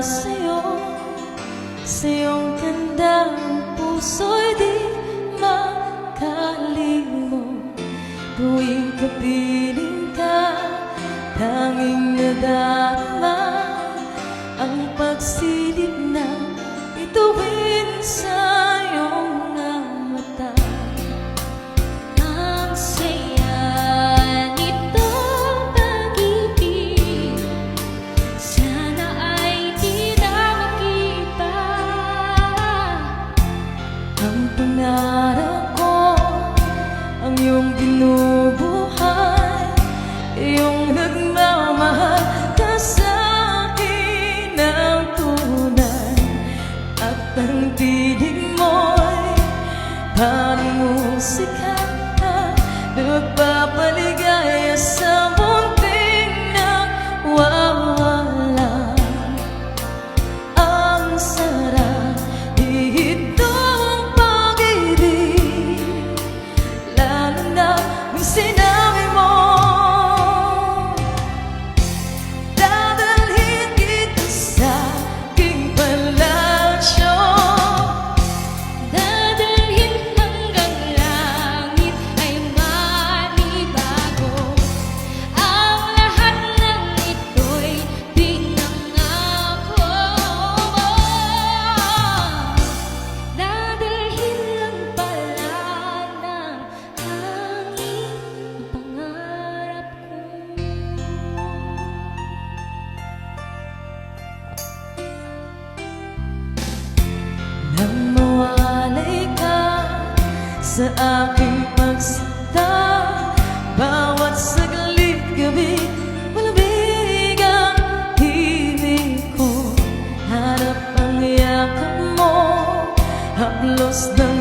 sa'yo Sa iyong gandang puso'y di makalimot. Tuwing kapiling ka Tanging nadarama Ang pangarap ko Ang iyong binubuhay Iyong nagmamahal ka sa akin ng tunay. At ang tinig mo'y Parang musika Nagpapaligaya sa aking pagsinta Bawat saglit gabi Malamig ang hini ko. Hanap ang yakap mo Haplos ng